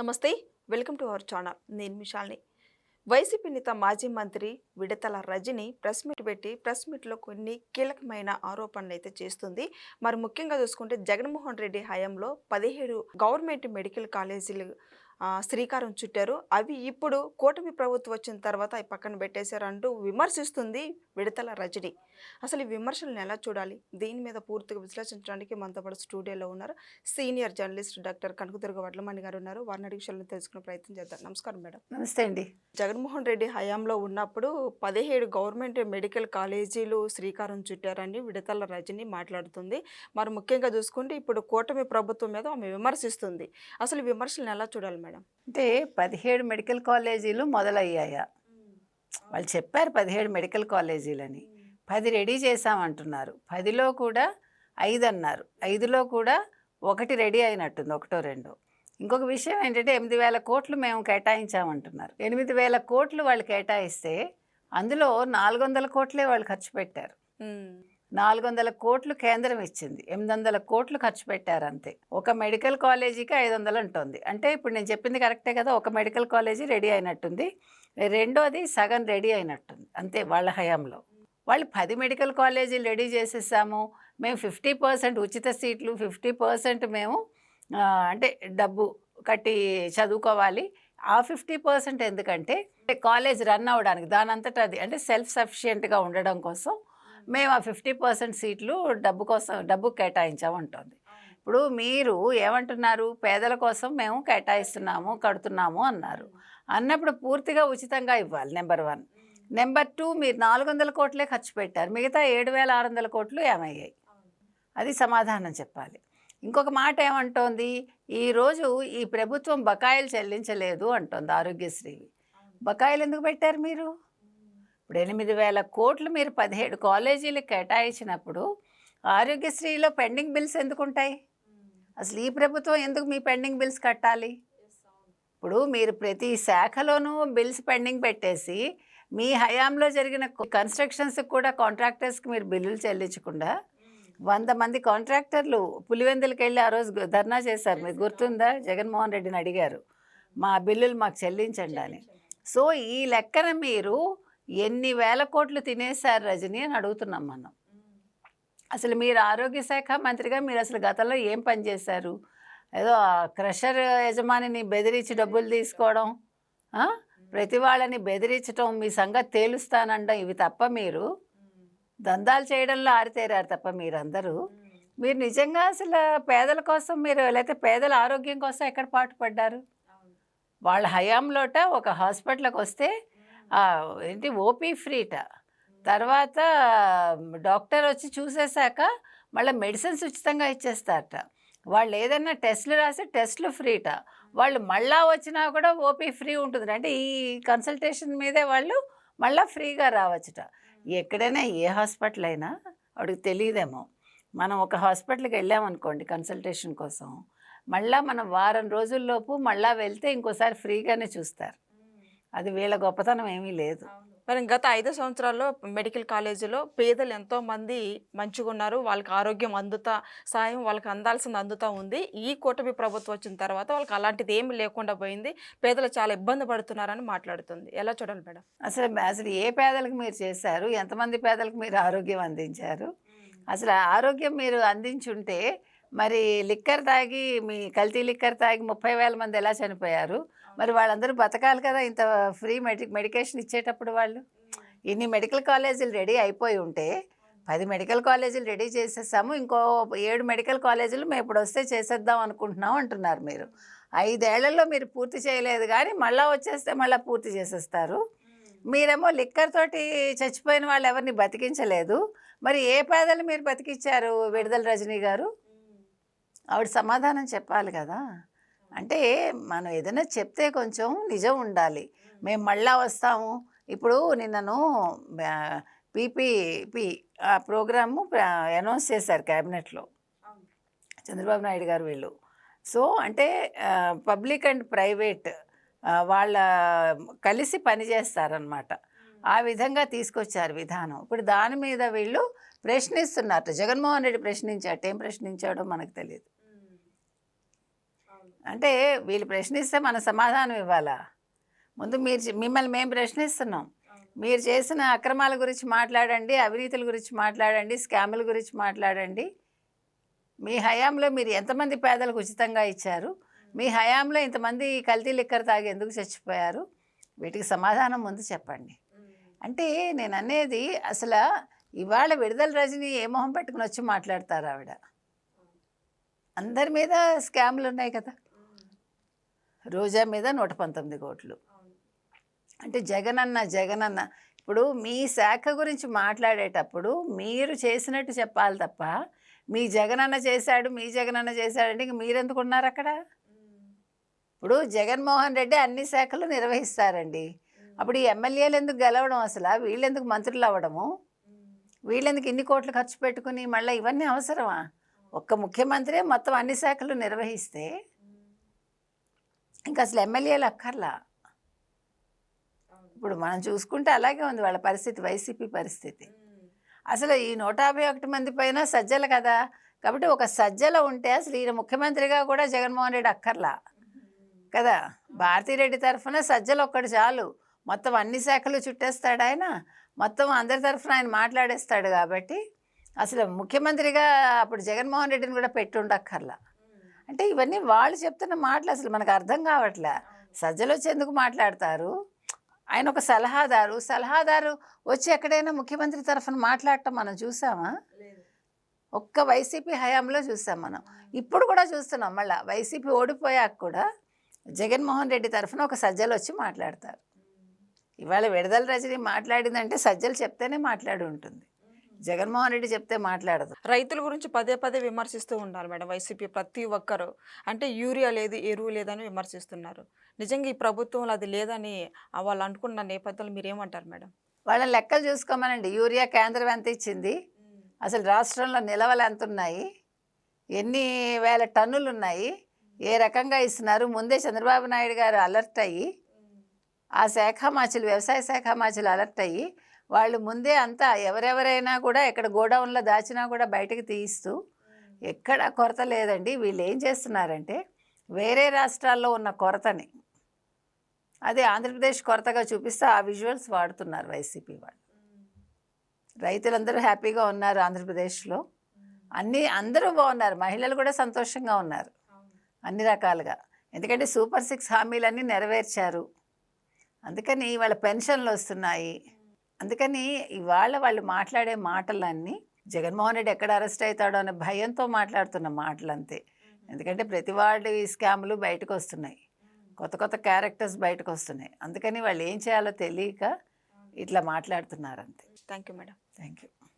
నమస్తే welcome to our channel. నేను మిషాల్ని. YCP నేత మాజీ మంత్రి విడతల రజని ప్రెస్ మీట్ పెట్టి ప్రెస్ మీట్లో కొన్ని కీలకమైన ఆరోపణలు అయితే చేస్తుంది. మరి ముఖ్యంగా చూసుకుంటే జగన్మోహన్ రెడ్డి హయాంలో పదిహేడు గవర్నమెంట్ మెడికల్ కాలేజీలు శ్రీకారం చుట్టారు. అవి ఇప్పుడు కూటమి ప్రభుత్వం వచ్చిన తర్వాత అవి పక్కన పెట్టేశారు అంటూ విమర్శిస్తుంది విడతల రజని. అసలు ఈ విమర్శలను ఎలా చూడాలి? దీని మీద పూర్తిగా విశ్లేషించడానికి మనతో పాటు స్టూడియోలో ఉన్నారు. Senior journalist doctor Kanakadurga Vadlamani garu ఉన్నారు. వారిని అడిగి విషయాలను తెలుసుకునే ప్రయత్నం చేద్దాం. నమస్కారం మేడం. నమస్తే అండి. జగన్మోహన్ రెడ్డి హయాంలో ఉన్నప్పుడు పదిహేడు గవర్నమెంట్ మెడికల్ కాలేజీలు శ్రీకారం చుట్టారని విడతల రజని మాట్లాడుతుంది. మరి ముఖ్యంగా చూసుకుంటే ఇప్పుడు కూటమి ప్రభుత్వం మీద ఆమె విమర్శిస్తుంది. అసలు విమర్శలను ఎలా చూడాలి మేడం. అంటే పదిహేడు మెడికల్ కాలేజీలు మొదలయ్యాయా? వాళ్ళు చెప్పారు పదిహేడు మెడికల్ కాలేజీలని. పది రెడీ చేసామంటున్నారు పదిలో కూడా ఐదు అన్నారు ఐదులో కూడా ఒకటి రెడీ అయినట్టుంది ఒకటో రెండో. ఇంకొక విషయం ఏంటంటే ఎనిమిది వేల కోట్లు మేము కేటాయించామంటున్నారు. ఎనిమిది వేల కోట్లు వాళ్ళు కేటాయిస్తే అందులో నాలుగు వందల కోట్లే వాళ్ళు ఖర్చు పెట్టారు. నాలుగు వందల కోట్లు కేంద్రం ఇచ్చింది. ఎనిమిది వందల కోట్లు ఖర్చు పెట్టారు అంతే ఒక మెడికల్ కాలేజీకి ఐదు వందలు ఉంటుంది అంటే ఇప్పుడు నేను చెప్పింది కరెక్టే కదా ఒక మెడికల్ కాలేజీ రెడీ అయినట్టుంది. రెండోది సగం రెడీ అయినట్టుంది. అంతే వాళ్ళ హయాంలో. వాళ్ళు పది మెడికల్ కాలేజీలు రెడీ చేసేసాము. మేము ఫిఫ్టీ పర్సెంట్ ఉచిత సీట్లు ఫిఫ్టీ పర్సెంట్ మేము అంటే డబ్బు కట్టి చదువుకోవాలి. ఆ ఫిఫ్టీ పర్సెంట్ ఎందుకంటే కాలేజ్ రన్ అవ్వడానికి దాని అది అంటే సెల్ఫ్ సఫిషియెంట్గా ఉండడం కోసం మేము ఆ ఫిఫ్టీ పర్సెంట్ సీట్లు డబ్బు కోసం డబ్బు కేటాయించామంటుంది. ఇప్పుడు మీరు ఏమంటున్నారు? పేదల కోసం మేము కేటాయిస్తున్నాము కడుతున్నాము అన్నారు. అన్నప్పుడు పూర్తిగా ఉచితంగా ఇవ్వాలి నెంబర్ వన్. నెంబర్ టూ మీరు నాలుగు వందల కోట్లే ఖర్చు పెట్టారు. మిగతా ఏడు వేల ఆరు వందల కోట్లు ఏమయ్యాయి? అది సమాధానం చెప్పాలి. ఇంకొక మాట ఏమంటోంది? ఈరోజు ఈ ప్రభుత్వం బకాయిలు చెల్లించలేదు అంటోంది ఆరోగ్యశ్రీవి. బకాయిలు ఎందుకు పెట్టారు మీరు? ఇప్పుడు ఎనిమిది వేల కోట్లు మీరు పదిహేడు కాలేజీలకు కేటాయించినప్పుడు ఆరోగ్యశ్రీలో పెండింగ్ బిల్స్ ఎందుకు ఉంటాయి అసలు ఈ ప్రభుత్వం ఎందుకు మీ పెండింగ్ బిల్స్ కట్టాలి? ఇప్పుడు మీరు ప్రతి శాఖలోనూ బిల్స్ పెండింగ్ పెట్టేసి మీ హయాంలో జరిగిన కన్స్ట్రక్షన్స్కి కూడా కాంట్రాక్టర్స్కి మీరు బిల్లులు చెల్లించకుండా వంద మంది కాంట్రాక్టర్లు పులివెందులకి వెళ్ళి ఆ రోజు ధర్నా చేశారు. మీకు గుర్తుందా? జగన్మోహన్ రెడ్డిని అడిగారు. మా బిల్లులు మాకు చెల్లించండి అని. సో ఈ లెక్కన మీరు ఎన్ని వేల కోట్లు తినేశారు రజని అని అడుగుతున్నాం మనం. అసలు మీరు ఆరోగ్య శాఖ మంత్రిగా మీరు అసలు గతంలో ఏం పని చేశారు? ఏదో క్రషర్ యజమానిని బెదిరించి డబ్బులు తీసుకోవడం? ప్రతి వాళ్ళని బెదిరించడం మీ సంగతి తేలుస్తానండం ఇవి తప్ప మీరు దందాలు చేయడంలో ఆరితేరారు తప్ప మీరందరూ. మీరు నిజంగా అసలు పేదల కోసం మీరు లేకపోతే పేదల ఆరోగ్యం కోసం ఎక్కడ పాటుపడ్డారు? వాళ్ళ హయాంలోట ఒక హాస్పిటల్కి వస్తే ఏంటి ఓపీ ఫ్రీట. తర్వాత డాక్టర్ వచ్చి చూసేశాక మళ్ళీ మెడిసిన్స్ ఉచితంగా ఇచ్చేస్తారట. వాళ్ళు ఏదైనా టెస్ట్లు రాసి టెస్ట్లు ఫ్రీట. వాళ్ళు మళ్ళా వచ్చినా కూడా ఓపీ ఫ్రీ ఉంటుంది అంటే ఈ కన్సల్టేషన్ మీదే వాళ్ళు మళ్ళీ ఫ్రీగా రావచ్చుట. ఎక్కడైనా ఏ హాస్పిటల్ అయినా వాడికి తెలియదేమో. మనం ఒక హాస్పిటల్కి వెళ్ళామనుకోండి కన్సల్టేషన్ కోసం. మళ్ళీ మనం వారం రోజుల్లోపు మళ్ళా వెళ్తే ఇంకోసారి ఫ్రీగానే చూస్తారు. అది వీళ్ళ గొప్పతనం ఏమీ లేదు. మరి గత ఐదు సంవత్సరాల్లో మెడికల్ కాలేజీలో పేదలు ఎంతో మంది మంచిగా ఉన్నారు. వాళ్ళకి ఆరోగ్యం అందుతా సాయం వాళ్ళకి అందాల్సింది అందుతా ఉంది. ఈ కూటమి ప్రభుత్వం వచ్చిన తర్వాత వాళ్ళకి అలాంటిది ఏమి లేకుండా పోయింది. పేదలు చాలా ఇబ్బంది పడుతున్నారని మాట్లాడుతుంది. ఎలా చూడాలి మేడం? అసలు అసలు ఏ పేదలకు మీరు చేశారు? ఎంతమంది పేదలకు మీరు ఆరోగ్యం అందించారు? అసలు ఆరోగ్యం మీరు అందించుంటే మరి లిక్కర్ తాగి మీ కల్తీ లిక్కర్ తాగి ముప్పై వేల మంది ఎలా చనిపోయారు? మరి వాళ్ళందరూ బతకాలి కదా ఇంత ఫ్రీ మెడి మెడికేషన్ ఇచ్చేటప్పుడు వాళ్ళు? ఇన్ని మెడికల్ కాలేజీలు రెడీ అయిపోయి ఉంటే పది మెడికల్ కాలేజీలు రెడీ చేసేసాము ఇంకో ఏడు మెడికల్ కాలేజీలు మేము ఇప్పుడు వస్తే చేసేద్దాం అనుకుంటున్నాం అంటున్నారు మీరు. ఐదేళ్ళలో మీరు పూర్తి చేయలేదు కానీ మళ్ళీ వచ్చేస్తే మళ్ళీ పూర్తి చేసేస్తారు. మీరేమో లిక్కర్ తోటి చచ్చిపోయిన వాళ్ళు ఎవరిని బతికించలేదు. మరి ఏ పేదలు మీరు బతికించారు విడుదల రజనీ గారు? ఆవిడ సమాధానం చెప్పాలి కదా. అంటే మనం ఏదైనా చెప్తే కొంచెం నిజం ఉండాలి. మేము మళ్ళా వస్తాము. ఇప్పుడు నిన్నను పీపీపీ ఆ ప్రోగ్రాము అనౌన్స్ చేశారు క్యాబినెట్లో. చంద్రబాబు నాయుడు గారు వీళ్ళు. సో అంటే పబ్లిక్ అండ్ ప్రైవేట్ వాళ్ళ కలిసి పనిచేస్తారనమాట ఆ విధంగా తీసుకొచ్చారు విధానం. ఇప్పుడు దాని మీద వీళ్ళు ప్రశ్నిస్తున్నారు. జగన్మోహన్ రెడ్డి ప్రశ్నించాడు ఏం ప్రశ్నించాడో మనకు తెలియదు. అంటే వీళ్ళు ప్రశ్నిస్తే మన సమాధానం ఇవ్వాలా? ముందు మీరు మిమ్మల్ని మేము ప్రశ్నిస్తున్నాం. మీరు చేసిన అక్రమాల గురించి మాట్లాడండి అవినీతుల గురించి మాట్లాడండి స్కాముల గురించి మాట్లాడండి. మీ హయాంలో మీరు ఎంతమంది పేదలకు ఉచితంగా ఇచ్చారు? మీ హయాంలో ఇంతమంది కల్తీ లిక్కర్ తాగి ఎందుకు చచ్చిపోయారు? వీటికి సమాధానం ముందు చెప్పండి. అంటే నేను అనేది అసలు ఇవాళ విడుదల రజని ఏ మొహం పెట్టుకుని వచ్చి మాట్లాడతారు ఆవిడ? అందరి మీద స్కామ్లు ఉన్నాయి కదా. రోజా మీద నూట పంతొమ్మిది కోట్లు. అంటే జగనన్న జగనన్న ఇప్పుడు మీ శాఖ గురించి మాట్లాడేటప్పుడు మీరు చేసినట్టు చెప్పాలి తప్ప మీ జగనన్న చేశాడు మీ జగనన్న చేశాడంటే ఇంక మీరెందుకు ఉన్నారు అక్కడ? ఇప్పుడు జగన్మోహన్ రెడ్డి అన్ని శాఖలు నిర్వహిస్తారండి. అప్పుడు ఈ ఎమ్మెల్యేలు ఎందుకు గెలవడం అసలు? వీళ్ళెందుకు మంత్రులు అవ్వడము? వీళ్ళెందుకు ఇన్ని కోట్లు ఖర్చు పెట్టుకుని మళ్ళీ ఇవన్నీ అవసరమా? ఒక్క ముఖ్యమంత్రి మొత్తం అన్ని శాఖలు నిర్వహిస్తే ఇంకా అసలు ఎమ్మెల్యేలు అక్కర్లా? ఇప్పుడు మనం చూసుకుంటే అలాగే ఉంది వాళ్ళ పరిస్థితి వైసీపీ పరిస్థితి. అసలు ఈ నూట యాభై ఒకటి మంది పైన సజ్జలు కదా? కాబట్టి ఒక సజ్జల ఉంటే అసలు ఈయన ముఖ్యమంత్రిగా కూడా జగన్మోహన్ రెడ్డి అక్కర్లా? కదా? భారతిరెడ్డి తరఫున సజ్జలు ఒక్కడు చాలు. మొత్తం అన్ని శాఖలు చుట్టేస్తాడు ఆయన. మొత్తం అందరి తరఫున ఆయన మాట్లాడేస్తాడు కాబట్టి అసలు ముఖ్యమంత్రిగా అప్పుడు జగన్మోహన్ రెడ్డిని కూడా పెట్టి ఉండక్కర్లా అంటే ఇవన్నీ వాళ్ళు చెప్తున్న మాటలు అసలు మనకు అర్థం కావట్లే. సజ్జలు వచ్చి ఎందుకు మాట్లాడతారు. ఆయన ఒక సలహాదారు. సలహాదారు వచ్చి ఎక్కడైనా ముఖ్యమంత్రి తరఫున మాట్లాడటం మనం చూసామా? ఒక్క వైసీపీ హయాంలో చూసాం మనం. ఇప్పుడు కూడా చూస్తున్నాం. మళ్ళీ వైసీపీ ఓడిపోయాక కూడా జగన్మోహన్ రెడ్డి తరఫున ఒక సజ్జలు వచ్చి మాట్లాడతారు. ఇవాళ విడుదల రజని మాట్లాడిందంటే సజ్జలు చెప్తేనే మాట్లాడి ఉంటుంది. జగన్మోహన్ రెడ్డి చెప్తే మాట్లాడదు. రైతుల గురించి పదే పదే విమర్శిస్తూ ఉన్నారు మేడం వైసీపీ ప్రతి ఒక్కరు. అంటే యూరియా లేదు ఎరువు లేదని విమర్శిస్తున్నారు. నిజంగా ఈ ప్రభుత్వంలో అది లేదని వాళ్ళు అనుకున్న నేపథ్యంలో మీరేమంటారు మేడం? వాళ్ళ లెక్కలు చూసుకోమనండి. యూరియా కేంద్రం ఎంత ఇచ్చింది? అసలు రాష్ట్రంలో నిలవలు ఎంత ఉన్నాయి ఎన్ని వేల టన్నులు ఉన్నాయి ఏ రకంగా ఇస్తున్నారు? ముందే చంద్రబాబు నాయుడు గారు అలర్ట్ అయ్యి ఆ శాఖ మాచులు వ్యవసాయ శాఖ మాచులు అలర్ట్ అయ్యి వాళ్ళు ముందే అంతా ఎవరెవరైనా కూడా ఎక్కడ గోడౌన్లో దాచినా కూడా బయటకు తీయిస్తూ ఎక్కడ కొరత లేదండి. వీళ్ళు ఏం చేస్తున్నారంటే వేరే రాష్ట్రాల్లో ఉన్న కొరతని అదే ఆంధ్రప్రదేశ్ కొరతగా చూపిస్తే ఆ విజువల్స్ వాడుతున్నారు వైసీపీ వాళ్ళు. రైతులందరూ హ్యాపీగా ఉన్నారు ఆంధ్రప్రదేశ్లో. అన్ని అందరూ బాగున్నారు. మహిళలు కూడా సంతోషంగా ఉన్నారు. అన్ని రకాలుగా. ఎందుకంటే సూపర్ సిక్స్ హామీలన్నీ నెరవేర్చారు. అందుకని వాళ్ళ పెన్షన్లు వస్తున్నాయి. అందుకని ఇవాళ వాళ్ళు మాట్లాడే మాటలన్నీ జగన్మోహన్ రెడ్డి ఎక్కడ అరెస్ట్ అవుతాడో అనే భయంతో మాట్లాడుతున్న మాటలు అంతే ఎందుకంటే ప్రతి వాడి స్కాములు బయటకు వస్తున్నాయి కొత్త కొత్త క్యారెక్టర్స్ బయటకు వస్తున్నాయి అందుకని వాళ్ళు ఏం చేయాలో తెలియక ఇట్లా మాట్లాడుతున్నారు అంతే thank you madam. Thank you